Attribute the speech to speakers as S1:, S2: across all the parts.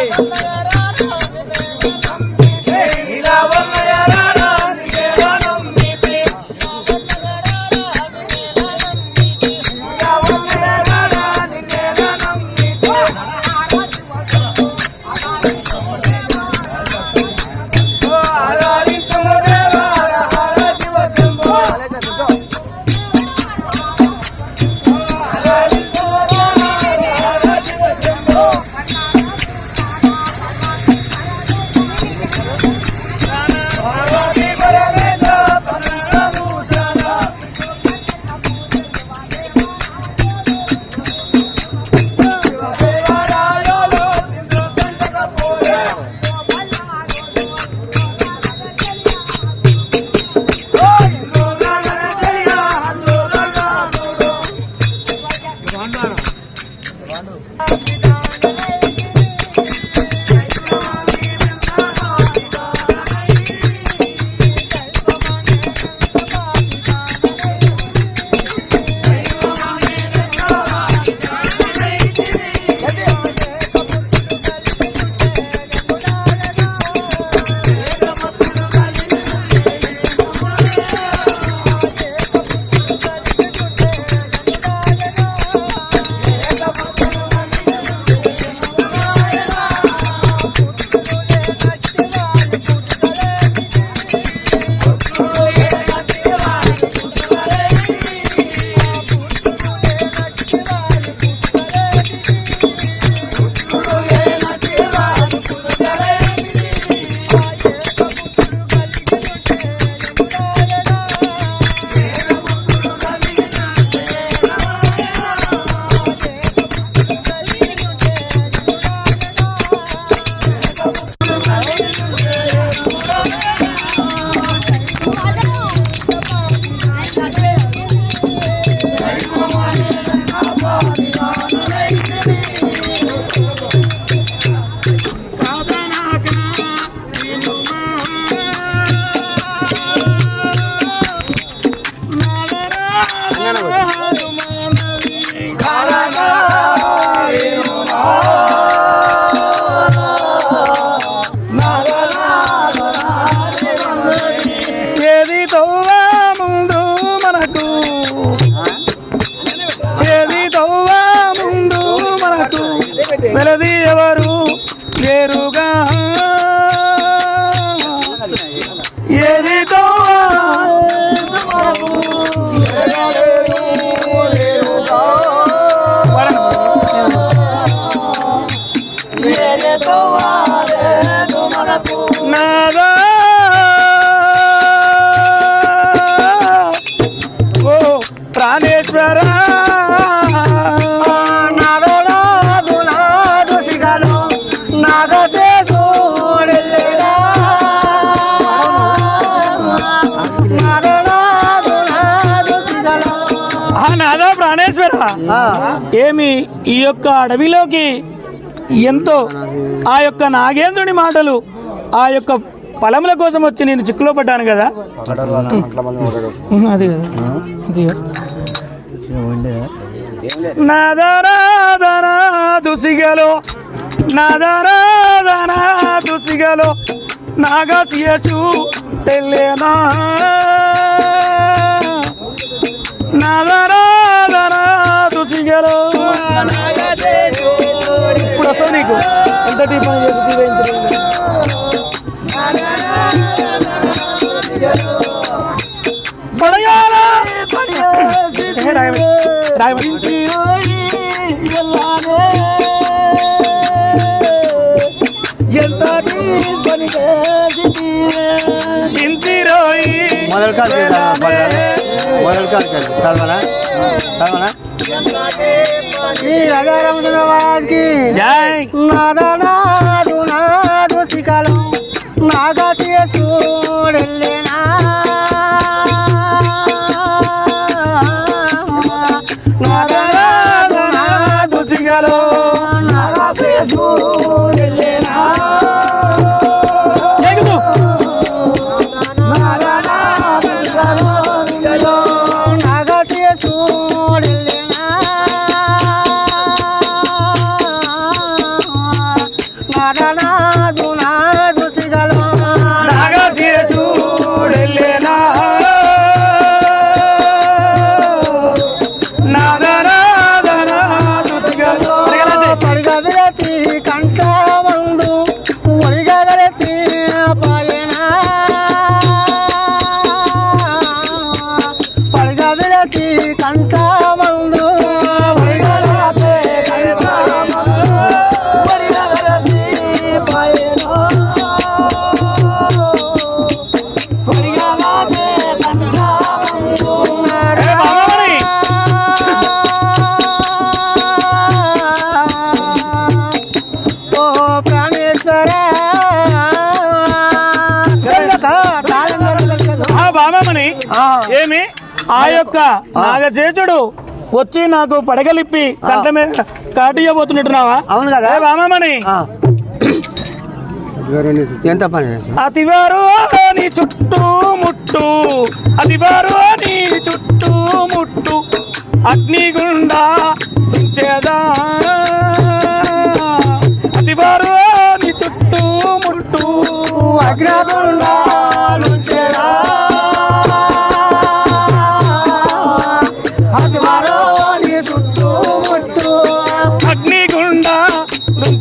S1: ఏది ఏమి ఈ యొక్క అడవిలోకి ఎంతో ఆ యొక్క నాగేంద్రుని మాటలు ఆ యొక్క ఫలముల కోసం వచ్చి నేను చిక్కులో పడ్డాను కదా. అది కదా. అది నాదరాధన దుసిగలో నాదరాధన దుసిగలో నాగసియచు తెల్లేనా? నాదరాధన దుసిగలో ఇప్పుడు వస్తావు నీకు ఎంత టీ పని చేసి తీరేయించలేదు పడయాలా ఏ రాయమని రాయమని ఇంతిరోయి
S2: మొదలు కాదు మొదలు కాదు చదవనా చదవనా నాదనాదు
S1: యొక్క నాగచేచుడు వచ్చి నాకు పడగలిప్పి కంట మీద కాటియబోతున్నట్టున్నావా?
S2: అవును కదా.
S1: బాబామణి
S2: ఎంత పని
S1: అతివారు నీ చుట్టూ ముట్టు. అతివారు నీ చుట్టూ ముట్టు. అగ్నిగుండా ఉంచేదా అతివారు నీ చుట్టూ ముట్టు.
S2: అగ్రగుండాలు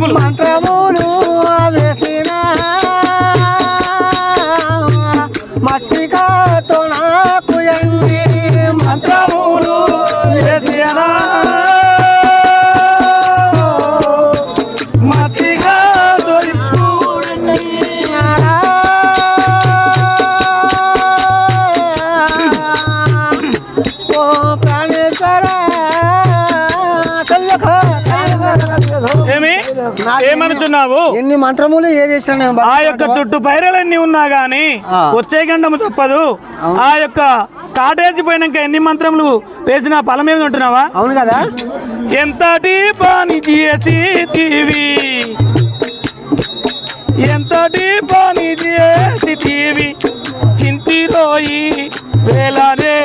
S1: మంత్రములు.
S2: మంత్రములు వేసిన మట్టికాతో నాకు ఎన్ని
S1: మంత్రములు వేసినా. ఏమనుచున్నావు?
S2: ఎన్ని మంత్రములు ఏది
S1: ఆ యొక్క చుట్టూ పైరలన్నీ ఉన్నా గాని. వచ్చే గండము తప్పదు. ఆ యొక్క కాటేసి పోయినాక ఎన్ని మంత్రములు వేసిన ఫలం ఏమి ఉంటున్నావా
S2: అవును కదా?
S1: ఎంతటి పని చేసి తీవి? ఎంతటి పని చేసి తీవి? ఇంటి రోయి వేలానే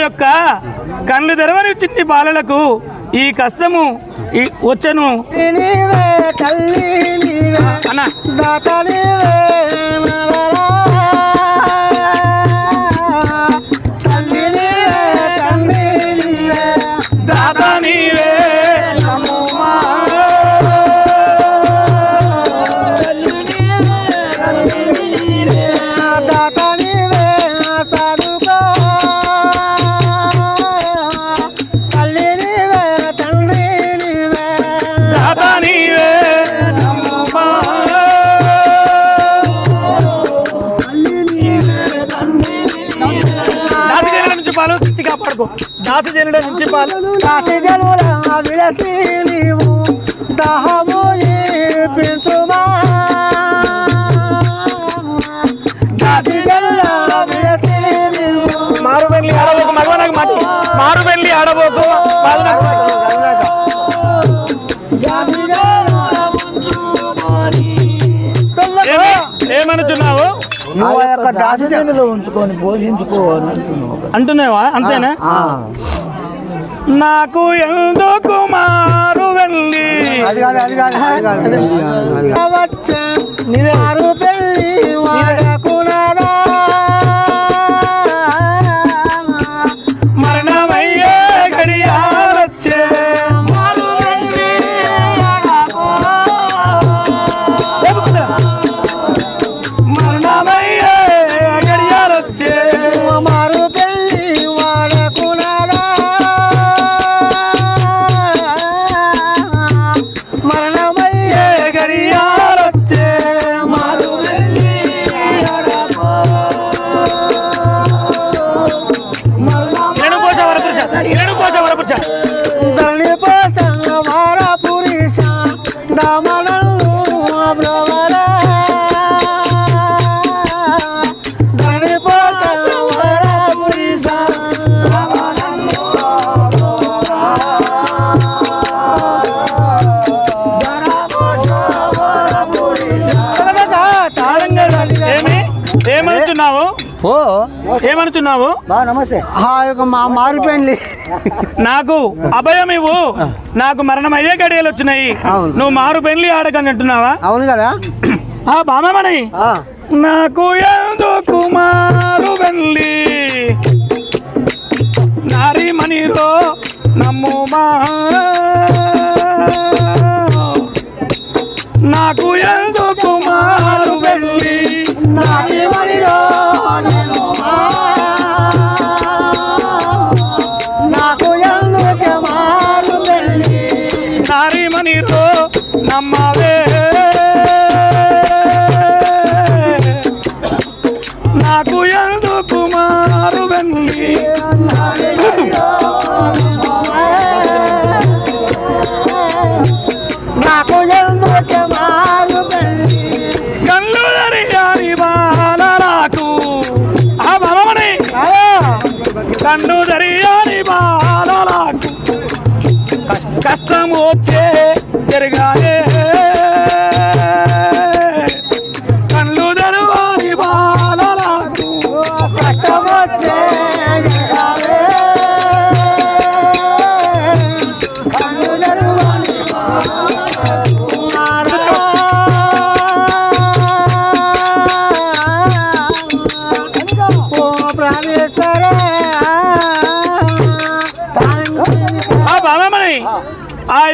S1: యొక్క కళ్ళు తెరవని చిన్ని బాలలకు ఈ కష్టము ఈ వచ్చను. అన్న. తెచ్చి కాపాడుకో దాసు జనుడ నుంచి పాలు.
S2: కాశీ జనుల విలసి నీవు. దాహము పెంచుమా కాశీ జనుల విలసి నీవు.
S1: మారు వెళ్ళి ఆడబోకు మగవ నాకు మాటి మారు వెళ్ళి
S3: ఉంచుకొని అంటున్నావు
S1: అంటున్నావా? అంతేనా? నాకు ఎందుకు మారు వెళ్ళి?
S2: అది కాదు అది కాదు అది కాదు అది కాదు
S1: ఏమి ఏమనుచున్నావు?
S2: ఓ.
S1: ఏమనుచున్నావు?
S3: బా నమస్తే.
S2: ఆ యొక్క మా మారు పెళ్ళి
S1: నాకు అభయం ఇవ్వు. నాకు మరణం అయ్యే గడియలు వచ్చినాయి.
S2: అవును.
S1: నువ్వు మారు పెళ్ళి ఆడకని అంటున్నావా?
S2: అవును కదా.
S1: ఆ బామమణి.
S2: ఆ.
S1: నాకు ఎందుకు మారు వెళ్ళి నారీ మణిరో నమ్ముమా నాకు ఎందుకు మారు కన్ను దరియాని బాల కష్టం వచ్చే తిరగానే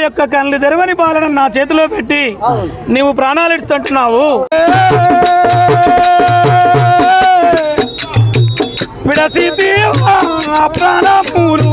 S1: యొక్క కళ్ళు తెరవని బాలను నా చేతిలో పెట్టి నీవు ప్రాణాలు ఇస్తుంటున్నావు ప్రాణములు